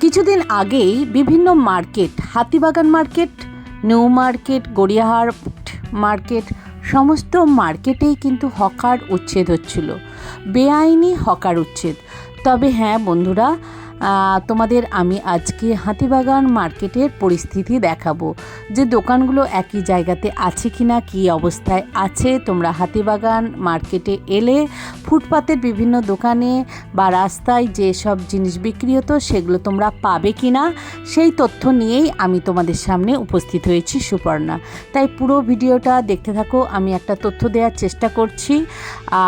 কিছুদিন আগেই বিভিন্ন market, Hatibagan market, New Market, Gariahat market, সমস্ত মার্কেটেই কিন্তু হকার উচ্ছেদ হচ্ছিল। বেআইনি হকার উচ্ছেদ। তবে হ্যাঁ বন্ধুরা তোমাদের আমি আজকে হাতিবাগান মার্কেটের পরিস্থিতি দেখাবো। যে দোকানগুলো একই জায়গাতে আছে কি না কী অবস্থায় আছে, তোমরা হাতিবাগান মার্কেটে এলে ফুটপাতের বিভিন্ন দোকানে বা রাস্তায় যেসব জিনিস বিক্রি হতো, সেগুলো তোমরা পাবে কি না সেই তথ্য নিয়েই আমি তোমাদের সামনে উপস্থিত হয়েছি, সুপর্ণা। তাই পুরো ভিডিওটা দেখতে থাকো, আমি একটা তথ্য দেওয়ার চেষ্টা করছি,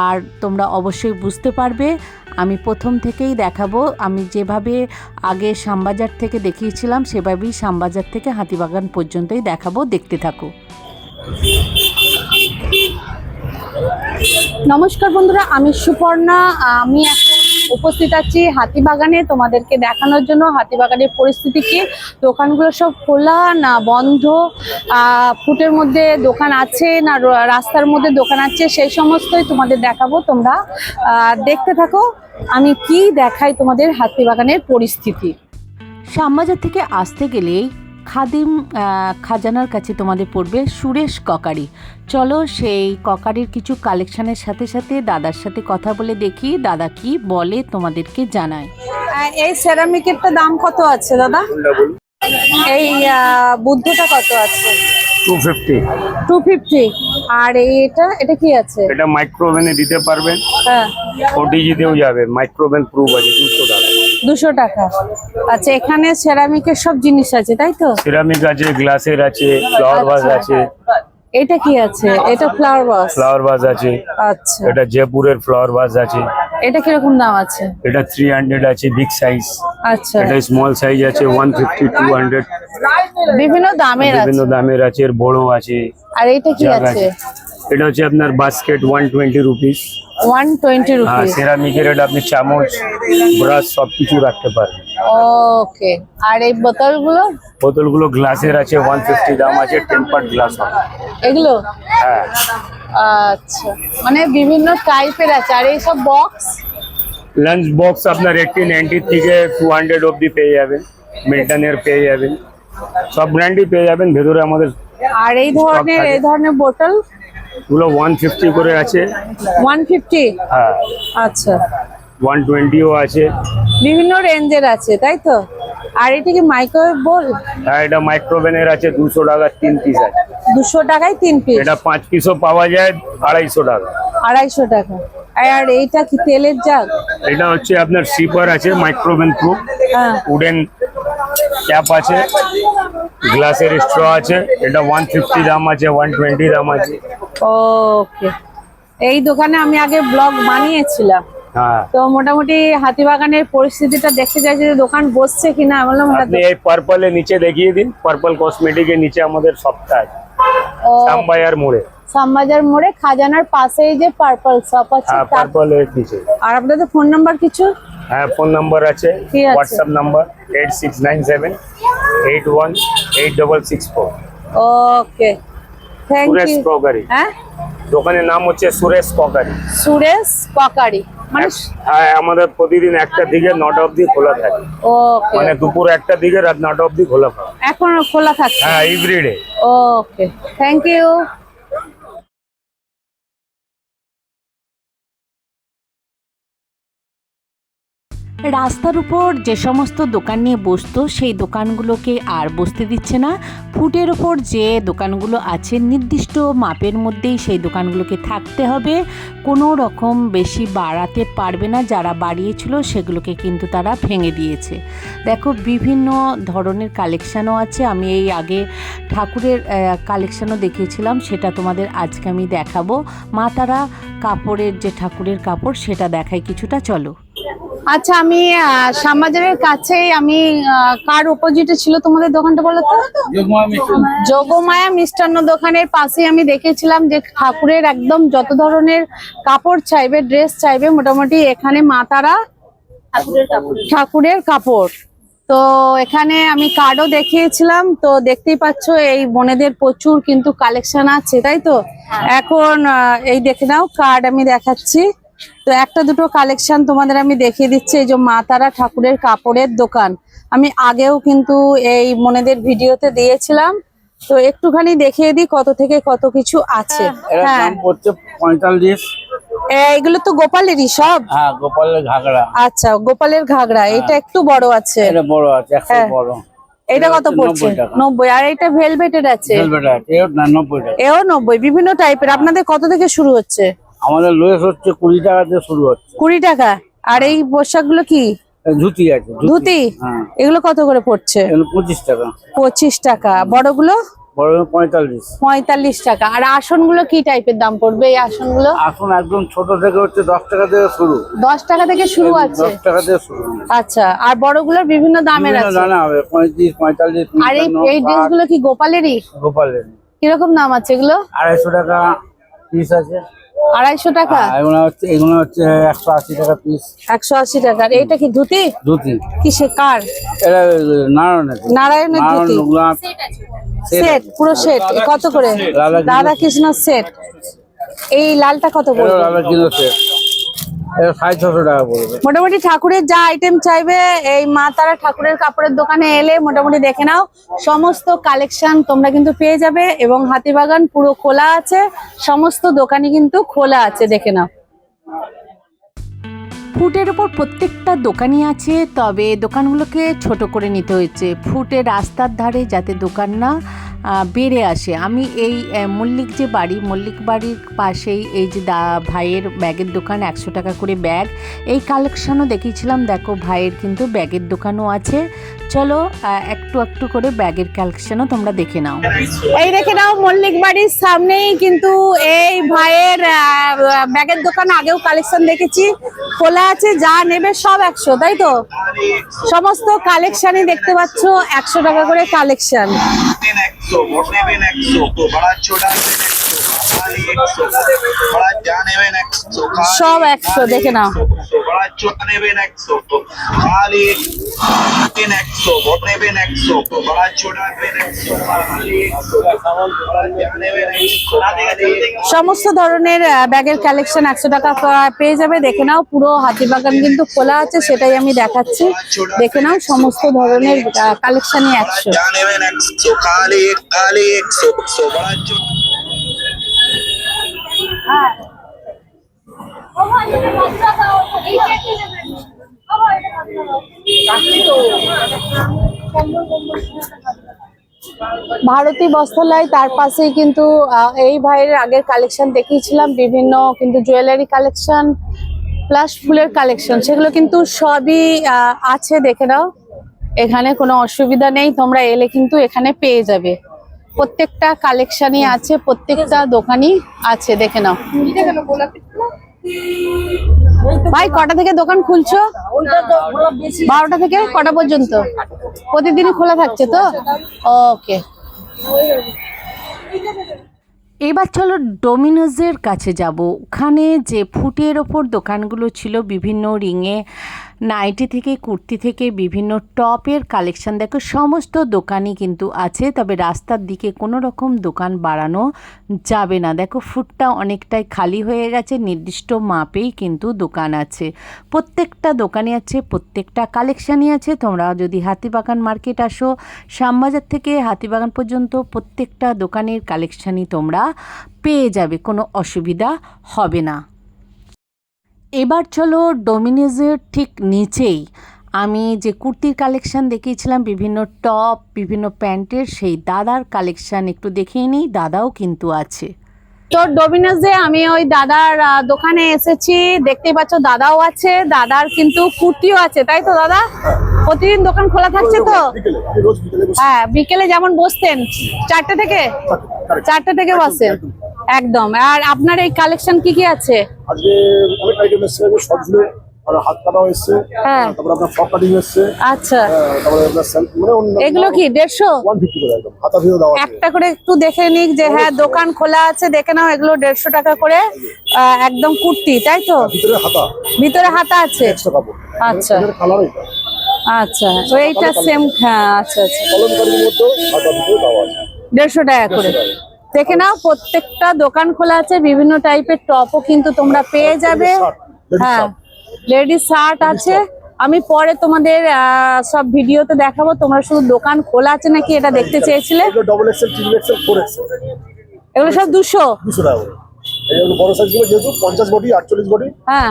আর তোমরা অবশ্যই বুঝতে পারবে। আমি প্রথম থেকেই দেখাবো। আমি যেভাবে আগে শ্যামবাজার থেকে দেখিয়েছিলাম, সেভাবেই শ্যামবাজার থেকে হাতিবাগান পর্যন্তই দেখাবো। দেখতে থাকো। নমস্কার বন্ধুরা, আমি সুপর্ণা। আমি এখন উপস্থিত আছি হাতিবাগানে তোমাদেরকে দেখানোর জন্য, হাতিবাগানের পরিস্থিতি কি? দোকানগুলো সব খোলা না বন্ধ? ফুটের মধ্যে দোকান আছে না রাস্তার মধ্যে দোকান আছে? সেই সমস্তই তোমাদের দেখাবো, তোমরা দেখতে থাকো। আমি কি দেখাই তোমাদের হাতিবাগানের পরিস্থিতি? শ্যামবাজার থেকে আসতে গেলেই খাদিম খাজানার কাছে তোমাদের পড়বে সুরেশ ককারি। চলো সেই ককারির কিছু কালেকশনের সাথে সাথে দাদার সাথে কথা বলে দেখি দাদা কি বলে তোমাদেরকে জানায় এই সেরামিকেরটা দাম কত আছে দাদা? এই বুদ্ধটা কত আছে? টু ফিফটি টু ফিফটি আর এটা এটা কি আছে? এটা মাইক্রোওভেনে দিতে পারবেন। হ্যাঁ। ওটিজিতেও যাবে। মাইক্রোওভেন প্রুফ আছে দুশো টাকা। দুশো টাকা। আচ্ছা এখানে সেরামিকের সব জিনিস আছে তাই তো? সিরামিক আছে গ্লাসের আছে ফ্লাওয়ার আচ্ছা। আছে। এটা কি আছে? এটা ফ্লাওয়ার বাস ফ্লাওয়ার ভাজ আছে। আচ্ছা। এটা জয়পুরের ফ্লাওয়ার ভাজ আছে। এটা কীরকম দাম আছে? এটা থ্রি হান্ড্রেড আছে বিগ সাইজ আচ্ছা। এটা স্মল সাইজ আছে ওয়ান ফিফটি টু হান্ড্রেড বিভিন্ন দামের বিভিন্ন দামের আছে এর বড় আছে। আর এটা কি আছে? এটা হচ্ছে আপনার basket one twenty rupees one twenty হ্যাঁ সেরামিকের এটা আপনি চামচ ব্রাশ সব কিছু রাখতে পারবেন। ওকে আর এই বোতলগুলো? বোতলগুলো গ্লাসের আছে ওয়ান ফিফটি দাম আছে টেম্পার্ড গ্লাস হবে। এগুলো? হ্যাঁ। আচ্ছা। মানে বিভিন্ন টাইপের আছে। আর এই সব বক্স লাঞ্চ বক্স আপনার এইটটি নাইনটি থেকে টু হান্ড্রেড অব্দি পেয়ে যাবেন। মিল্টনের পেয়ে যাবেন। সব ব্র্যান্ডই পেয়ে যাবেন। ভেতরে আমাদের আর এই ধরনের এই ধরনের বোতল? গুলো ওয়ান ফিফটি করে আছে। ওয়ান ফিফটি হ্যাঁ। আচ্ছা। ওয়ান টোয়েন্টিও আছে। বিভিন্ন রেঞ্জের আছে তাই তো? আর এটা কি মাইক্রোওয়েভ বল হ্যাঁ এটা মাইক্রোভেনের আছে দুশো টাকার তিন পিস আছে। দুশো টাকায় তিন পিস এটা পাঁচ পিসও পাওয়া যায় আড়াইশো টাকা। আড়াইশো টাকা। আর এইটা কি তেলের জাগ? এটা হচ্ছে আপনার স্লিপার আছে মাইক্রোভেন প্রুফ হ্যাঁ। উডেন ক্যাপ আছে। গ্লাসের স্ট্র আছে। এটা ওয়ান ফিফটি দাম আছে ওয়ান টোয়েন্টি দাম আছে। ওকে এই দোকানে আমি আগে ব্লগ বানিয়েছিলাম। হ্যাঁ। তো মোটামুটি হাতিবাগানের পরিস্থিতিটা দেখতে চাইছি যে দোকান বসছে কিনা বললাম হ্যাঁ, আপনি এই পার্পলের নিচে দেখিয়ে দিন। পার্পল কসমেটিকের নিচে আমাদের সবটা আছে মোড়ে। শ্যামবাজার মোড়ে খাজানার পাশেই যে পার্পল শপ আছে হ্যাঁ তার- পার্পলের নিচে। আর আপনাদের ফোন নাম্বার কিছু? হ্যাঁ ফোন নাম্বার আছে? WhatsApp number eight six nine seven eight one eight double six four okay thank Suresh crockery হ্যাঁ দোকানের নাম হচ্ছে সুরেশ ককারি সুরেশ ককারি মানে হ্যাঁ আমাদের প্রতিদিন একটা দিকে নটা অবধি খোলা থাকে। ওকে মানে দুপুর একটা দিকে রাত নটা অবধি খোলা থাকে। এখন খোলা থাকে। হ্যাঁ এভরিডে ওকে থ্যাংক ইউ রাস্তার উপর যে সমস্ত দোকান নিয়ে বসতো, সেই দোকানগুলোকে আর বসতে দিচ্ছে না। ফুটের ওপর যে দোকানগুলো আছে, নির্দিষ্ট মাপের মধ্যেই সেই দোকানগুলোকে থাকতে হবে। কোনো রকম বেশি বাড়াতে পারবে না যারা বাড়িয়েছিল, সেগুলোকে কিন্তু তারা ভেঙে দিয়েছে। দেখো, বিভিন্ন ধরনের কালেকশানও আছে। আমি এই আগে ঠাকুরের কালেকশানও দেখিয়েছিলাম, সেটা তোমাদের আজকে আমি দেখাবো। মা তারা কাপড়ের যে ঠাকুরের কাপড়, সেটা দেখায় কিছুটা। চলো। আচ্ছা আমি আহ, শ্যামবাজারের কাছেই আমি কার অপোজিটে ছিল তোমাদের দোকানটা বলো তো? যোগমায়া মিষ্টান্ন। দোকানের পাশে আমি দেখেছিলাম যে ঠাকুরের একদম যত ধরনের কাপড় চাইবে ড্রেস চাইবে মোটামুটি এখানে মাতারা ঠাকুরের কাপড়। তো এখানে আমি কার্ডও দেখিয়েছিলাম তো দেখতেই পাচ্ছ এই বোনেদের প্রচুর কিন্তু কালেকশন আছে তাই তো? এখন এই দেখে নাও কার্ড আমি দেখাচ্ছি। তো একটা দুটো কালেকশন তোমাদের আমি দেখিয়ে দিচ্ছি এই যে মা তারা ঠাকুরের কাপড়ের দোকান। আমি আগেও কিন্তু এই মনেদের ভিডিওতে দিয়েছিলাম তো একটুখানি দেখিয়ে দিই কত থেকে কত কিছু আছে। হ্যাঁ। পঁয়তাল্লিশ। এগুলো তো গোপালেরই সব? হ্যাঁ গোপালের ঘাগড়া আচ্ছা গোপালের ঘাগরা এটা একটু বড় আছে। এটা বড় আছে একশো হ্যাঁ। বড়। এটা কত পড়ছে? 90 নব্বই আর এটা ভেলভেটের আছে? ভেলভেট আছে এও না নব্বই টাকা। এও নব্বই বিভিন্ন টাইপের আপনাদের কত থেকে শুরু হচ্ছে? আমাদের লোয়েস হচ্ছে কুড়ি টাকা দিয়ে শুরু হচ্ছে। কুড়ি টাকা? আর এই পোশাকগুলো কি? ধুতি আছে ধুতি। হ্যাঁ। এগুলো কত করে পড়ছে? পঁচিশ টাকা। পঁচিশ টাকা। বড়গুলো? বড় পঁয়তাল্লিশ। টাকা। আর আসনগুলো কি টাইপের দাম পড়বে এই আসনগুলো? আসুন একদম ছোট থেকে হচ্ছে দশ টাকা থেকে শুরু। দশ টাকা থেকে শুরু আছে? দশ টাকা থেকে শুরু। আচ্ছা। আর বড়গুলোর বিভিন্ন দামের আছে? হবে। পঁয়ত্রিশ পঁয়তাল্লিশ আর এই এই ষাট, ড্রেসগুলো কি গোপালেরই? গোপালের কীরকম দাম আছে এগুলো? আড়াইশো টাকা পিস আছে। আড়াইশো টাকা? এগুলো হচ্ছে এগুলো হচ্ছে একশো আশি টাকা পিস একশো আশি টাকা। আর এইটা কি ধুতি? ধুতি। কি সে কার? এটা নারায়ণের নারায়ণের নারায়ণ ধুতি? সেট পুরো সেট। কত করে? রাধা কৃষ্ণ। সেট। এই লালটা কত করে রাধা কৃষ্ণ সেট। মোটামুটি ঠাকুরের যা আইটেম চাইবে এই মা তারা ঠাকুরের কাপড়ের দোকানে এলে মোটামুটি দেখে নাও। সমস্ত কালেকশন তোমরা কিন্তু পেয়ে যাবে এবং হাতিবাগান পুরো খোলা আছে। সমস্ত দোকানই কিন্তু খোলা আছে দেখে নাও। ফুটের ওপর প্রত্যেকটা দোকানই আছে তবে দোকানগুলোকে ছোট করে নিতে হয়েছে। ফুটে রাস্তার ধারে যাতে দোকান না বেড়ে আসে। আমি এই মল্লিক যে বাড়ি, মল্লিক বাড়ির পাশেই এই যে দা, ভাইয়ের ব্যাগের দোকান, একশো টাকা করে ব্যাগ, এই কালেকশনও দেখিয়েছিলাম দেখো, ভাইয়ের কিন্তু ব্যাগের দোকানও আছে। চলো একটু একটু করে ব্যাগের কালেকশনও তোমরা দেখে নাও। এই দেখে নাও মল্লিক বাড়ির সামনেই কিন্তু এই ভাইয়ের আহ, ব্যাগের দোকান আগেও কালেকশন দেখেছি। খোলা আছে যা নেবে সব একশো তাই তো? সমস্ত কালেকশনই দেখতে পাচ্ছ একশো টাকা করে কালেকশন একশো একশো একশো একশো একশো সব 100 দেখে নাও। একশো, একশো একশো একশো একশো একশো একশো সমস্ত ধরনের ব্যাগের কালেকশন একশো টাকা পেয়ে যাবে। দেখে নাও পুরো হাতিবাগান কিন্তু খোলা আছে সেটাই আমি দেখাচ্ছি। দেখে নাও সমস্ত ধরনের কালেকশনই একশো। ভারতী বস্ত্রালয়, তার পাশেই কিন্তু এই ভাইয়ের আগের কালেকশন দেখিয়েছিলাম, বিভিন্ন কিন্তু জুয়েলারি কালেকশন প্লাস ফুলের কালেকশন সেগুলো কিন্তু সবই আছে, দেখে নাও। এখানে কোনো অসুবিধা নেই, তোমরা এলে কিন্তু এখানে পেয়ে যাবে। প্রত্যেকটা কালেকশনই আছে, প্রত্যেকটা দোকানই আছে, দেখে নাও। ভাই, কটা থেকে দোকান খুলছো? বারোটা থেকে কটা পর্যন্ত? প্রতিদিনই খোলা থাকছে তো? ওকে। এবার চলো ডোমিনোজের কাছে যাব। ওখানে যে ফুটের ওপর দোকানগুলো ছিল বিভিন্ন রিংয়ে নাইটি থেকে কুর্তি থেকে বিভিন্ন টপের কালেকশন দেখো, সমস্ত দোকানই কিন্তু আছে, তবে রাস্তার দিকে কোনো রকম দোকান বাড়ানো যাবে না। দেখো, ফুটটা অনেকটাই খালি হয়ে গেছে, নির্দিষ্ট মাপেই কিন্তু দোকান আছে। প্রত্যেকটা দোকানে আছে, প্রত্যেকটা কালেকশানই আছে। তোমরা যদি হাতিবাগান মার্কেট আসো, শ্যামবাজার থেকে হাতিবাগান পর্যন্ত প্রত্যেকটা দোকানের কালেকশানই তোমরা পেয়ে যাবে, কোনো অসুবিধা হবে না। এবার চলো ডোমিনোজের ঠিক নিচেই। আমি যে কুর্তির কালেকশান দেখিয়েছিলাম, বিভিন্ন টপ, বিভিন্ন প্যান্টের, সেই দাদার কালেকশান একটু দেখিয়ে নিই, দাদাও কিন্তু আছে। তো ডোমিনোজে আমি ওই দাদার দোকানে এসেছি দেখতেই পাচ্ছ দাদাও আছে, দাদার কিন্তু কুর্তিও আছে, তাই তো দাদা? প্রতিদিন দোকান খোলা থাকছে তো? হ্যাঁ বিকেলে যেমন বসতেন চারটে থেকে? চারটে থেকে বসেন? একদম। আর আপনার এই কালেকশন কি কি আছে? আজকে অনেক আইটেম সবগুলো হ্যাঁ। আচ্ছা। হ্যাঁ, মানে এগুলো কি দেড়শো? একটা করে একটু দেখে নিক যে হ্যাঁ দোকান খোলা আছে দেখে নাও এগুলো দেড়শো টাকা করে একদম কুর্তি তাই তো? ভিতরে হাতা। আছে। আচ্ছা। এটা আচ্ছা তো এইটা সেম হ্যাঁ আচ্ছা আচ্ছা। হাতা দেওয়া আছে। দেড়শো টাকা করে। দেখে নাও প্রত্যেকটা দোকান খোলা আছে বিভিন্ন টাইপের টপও কিন্তু তোমরা পেয়ে যাবে। হ্যাঁ লেডিস শার্ট আছে। আমি পরে তোমাদের আহ, সব ভিডিওতে দেখাবো তোমরা শুধু দোকান খোলা আছে নাকি এটা দেখতে চেয়েছিলে? এগুলো সব দুশো? দুশো টাকা বড় সাইজ যেহেতু পঞ্চাশ বডি আটচল্লিশ বডি হ্যাঁ।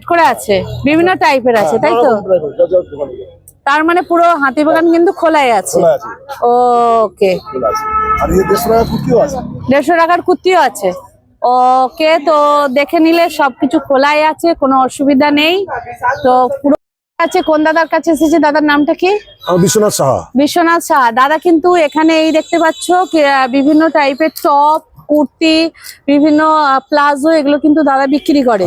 করে। আছে। বিভিন্ন টাইপের আছে তাই তো। তার মানে পুরো হাতিবাগান কিন্তু খোলাই আছে। ওকে। আর এই দেড়শো টাকা কুর্তিও আছে। টাকার কুর্তিও আছে। ওকে তো দেখে নিলে সবকিছু খোলাই আছে কোনো অসুবিধা নেই। তো পুরো আছে কোন দাদার কাছে এসেছে? দাদার নামটা কি? বিশ্বনাথ সাহা। বিশ্বনাথ সাহা। দাদা কিন্তু এখানে এই দেখতে পাচ্ছ বিভিন্ন টাইপের টপ কুর্তি বিভিন্ন প্লাজো এগুলো কিন্তু দাদা বিক্রি করে।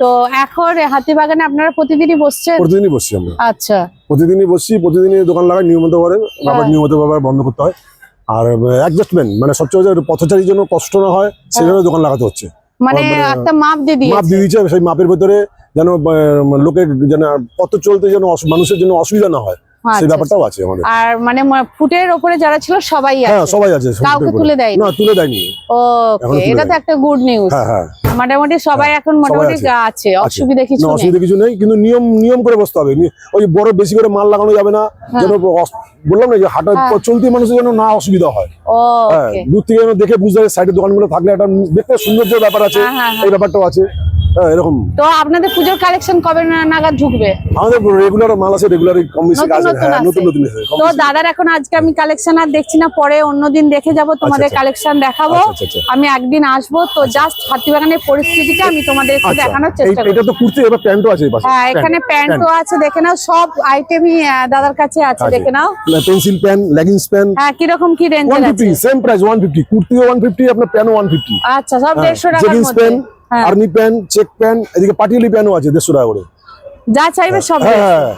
তো এখন হাতিবাগানে আপনারা প্রতিদিনই বসছেন? প্রতিদিনই বসছি আমরা। আচ্ছা। প্রতিদিনই বসছি প্রতিদিনই দোকান লাগাই নিয়মিত করে। আবার হ্যাঁ। নিয়মিত ভাবে বন্ধ করতে হয়। আর অ্যাডজাস্টমেন্ট মানে সবচেয়ে পথচারীর জন্য কষ্ট না হয় সেজন্য দোকান লাগাতে হচ্ছে। মানে একটা মাপ দিয়ে মাপ দিয়েছে দিয়ে দিচ্ছে সেই মাপের ভেতরে যেন লোকের যেন পথ চলতে যেন মানুষের জন্য অসুবিধা না হয়। সেই আচ্ছা, ব্যাপারটাও আছে আমাদের। আর মানে ফুটের ওপরে যারা ছিল সবাই হ্যাঁ সবাই আছে কাউকে তুলে উপরে। দেয়নি? না তুলে দেয়নি। ওকে এটা তো একটা গুড নিউজ হ্যাঁ হ্যাঁ। মোটামুটি সবাই এখন মোটামুটি আছে। আছে অসুবিধা কিছু নেই। অসুবিধা কিছু নেই কিন্তু নিয়ম নিয়ম করে বসতে হবে। ওই বড় বেশি করে মাল লাগানো যাবে না যেন বললাম না যে হাঁটা হ্যাঁ। চলতি মানুষের জন্য না অসুবিধা হয়। হ্যাঁ দূর থেকে দেখে বুঝতে পারে সাইডে দোকানগুলো থাকলে একটা দেখতে সৌন্দর্যের ব্যাপার আছে হ্যাঁ, হ্যাঁ, হ্যাঁ। এই ব্যাপারটাও আছে। হ্যাঁ এরকম। তো আপনাদের পুজোর কালেকশন কবে নাগাদ ঢুকবে? আমাদের রেগুলার মাল আছে রেগুলার কম বেশি নতুন নতুন হ্যাঁ তো দাদার এখন আজকে আমি কালেকশন আর দেখছি না পরে অন্যদিন দেখে যাব তোমাদের আচ্ছা। কালেকশন দেখাবো। আচ্ছা, আচ্ছা, আচ্ছা। আমি একদিন আসব তো জাস্ট হাতিবাগানের পরিস্থিতিটা আমি তোমাদের একটু দেখানোর চেষ্টা করব এটা তো কুর্তি এবার প্যান্টও আছে হ্যাঁ এখানে প্যান্টও আছে দেখে নাও সব আইটেমই দাদার কাছে আছে দেখে নাও। পেন্সিল প্যান্ট লেগিংস প্যান্ট হ্যাঁ কীরকম কি ওয়ান রেঞ্জের আছে? Fifty same price one fifty কুর্তিও one fifty আপনার প্যান্টও ওয়ান ফিফটি আচ্ছা সব দেড়শো টাকার জেগিংস মধ্যে। হ্যাঁ আর্মি প্যান্ট চেক প্যান্ট এদিকে পাটিয়ালি প্যান্টও আছে দেড়শো টাকা করে। যা চাইবে সব হ্যাঁ হ্যাঁ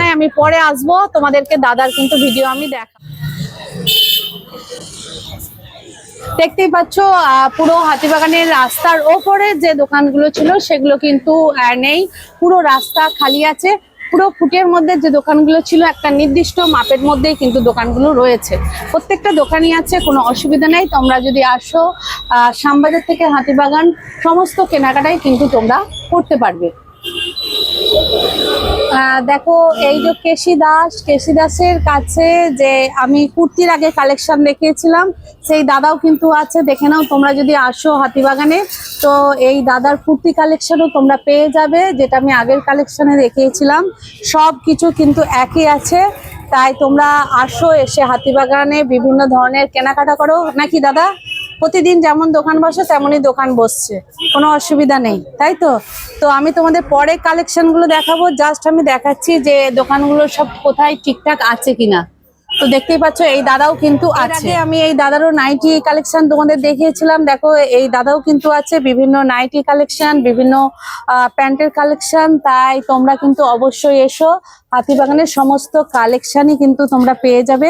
হ্যাঁ, আমি পরে আসব। তোমাদেরকে দাদার কিন্তু ভিডিও আমি দেখা দেখতেই পাচ্ছ পুরো হাতিবাগানের রাস্তার ওপরে যে দোকানগুলো ছিল সেগুলো কিন্তু নেই। পুরো রাস্তা খালি আছে। পুরো ফুটের মধ্যে যে দোকানগুলো ছিল, একটা নির্দিষ্ট মাপের মধ্যেই কিন্তু দোকানগুলো রয়েছে। প্রত্যেকটা দোকানই আছে, কোনো অসুবিধা নেই। তোমরা যদি আসো শ্যামবাজার থেকে হাতিবাগান, সমস্ত কেনাকাটাই কিন্তু তোমরা করতে পারবে। দেখো, এই যে কেশি দাস কেশি দাসের কাছে যে আমি কুর্তির আগে কালেকশন দেখিয়েছিলাম, সেই দাদাও কিন্তু আছে। দেখে নাও, তোমরা যদি আসো হাতিবাগানে, তো এই দাদার কুর্তি কালেকশনও তোমরা পেয়ে যাবে, যেটা আমি আগের কালেকশনে দেখিয়েছিলাম। সব কিছু কিন্তু একই আছে। তাই তোমরা আসো, এসে হাতিবাগানে বিভিন্ন ধরনের কেনাকাটা করো। নাকি দাদা? প্রতিদিন যেমন দোকান বসে, তেমনই দোকান বসছে। কোনো অসুবিধা নেই, তাই তো? তো আমি তোমাদের পরে কালেকশনগুলো দেখাবো। জাস্ট আমি দেখাচ্ছি যে দোকানগুলো সব কোথায় ঠিকঠাক আছে কিনা। তো দেখতেই পাচ্ছ এই দাদাও কিন্তু আছে। আমি এই দাদারও নাইটি কালেকশন তোমাদের দেখিয়েছিলাম। দেখো এই দাদাও কিন্তু আছে বিভিন্ন নাইটি কালেকশন বিভিন্ন প্যান্টের কালেকশন তাই তোমরা কিন্তু অবশ্যই এসো। হাতিবাগানের সমস্ত কালেকশনই কিন্তু তোমরা পেয়ে যাবে।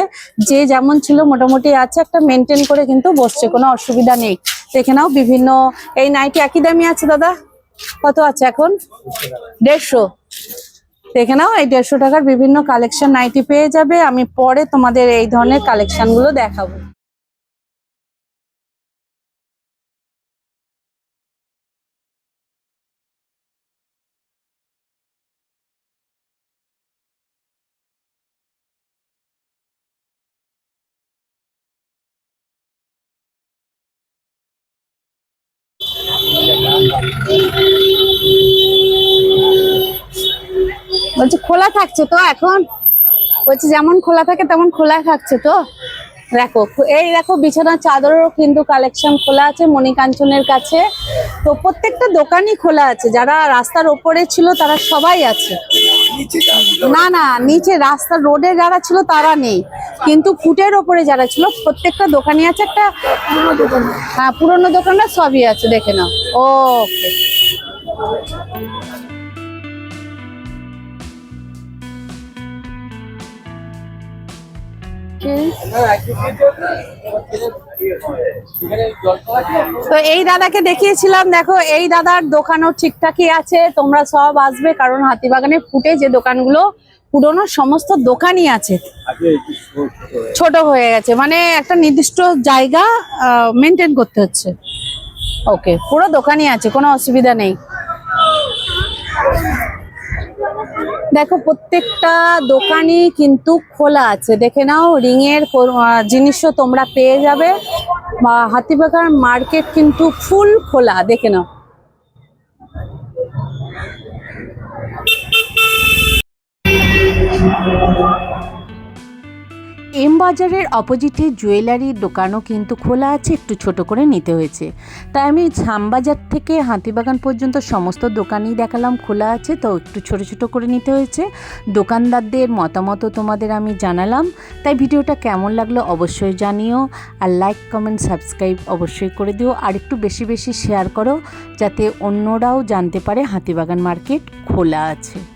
যে যেমন ছিল মোটামুটি আছে একটা মেনটেন করে কিন্তু বসছে কোনো অসুবিধা নেই। দেখে নাও বিভিন্ন এই নাইটি একই দামি আছে দাদা? কত আছে এখন? দেড়শো। দেখে নাও, এই দেড়শো টাকার বিভিন্ন কালেকশন নাইটি পেয়ে যাবে। আমি পরে তোমাদের এই ধরনের কালেকশনগুলো দেখাবো। বলছি, খোলা থাকছে তো এখন? বলছি, যেমন খোলা থাকে তেমন খোলা থাকছে তো? দেখো, এই দেখো, বিছানার চাদরেরও কিন্তু কালেকশন খোলা আছে, মণিকাঞ্চনের কাছে। তো প্রত্যেকটা দোকানই খোলা আছে। যারা রাস্তার ওপরে ছিল, তারা সবাই আছে। না না, নিচে রাস্তার রোডে যারা ছিল, তারা নেই। কিন্তু ফুটের ওপরে যারা ছিল, প্রত্যেকটা দোকানই আছে। একটা হ্যাঁ পুরোনো দোকানটা সবই আছে, দেখে নাও। ওকে। তো এই দাদাকে দেখিয়েছিলাম, দেখো, এই দাদার দোকানও ঠিকঠাকই আছে, তোমরা সব আসবে, কারণ হাতিবাগানে ফুটে যে দোকানগুলো, পুরোনো সমস্ত দোকানই আছে। ছোট হয়ে গেছে মানে একটা নির্দিষ্ট জায়গা মেনটেন করতে হচ্ছে। ওকে পুরো দোকানই আছে, কোনো অসুবিধা নেই। দেখো, প্রত্যেকটা দোকানই কিন্তু খোলা আছে। দেখে নাও রিং এর জিনিসও তোমরা পেয়ে যাবে। বা হাতিবাগান মার্কেট কিন্তু ফুল খোলা, দেখে নাও। এম বাজারের অপোজিটে জুয়েলারির দোকানও কিন্তু খোলা আছে, একটু ছোট করে নিতে হয়েছে। তাই আমি শ্যামবাজার থেকে হাতিবাগান পর্যন্ত সমস্ত দোকানই দেখালাম, খোলা আছে, তো একটু ছোট ছোট করে নিতে হয়েছে। দোকানদারদের মতামতও তোমাদের আমি জানালাম। তাই ভিডিওটা কেমন লাগল অবশ্যই জানিও, আর লাইক, কমেন্ট, সাবস্ক্রাইব অবশ্যই করে দিও, আর একটু বেশি বেশি শেয়ার করো, যাতে অন্যরাও জানতে পারে হাতিবাগান মার্কেট খোলা আছে।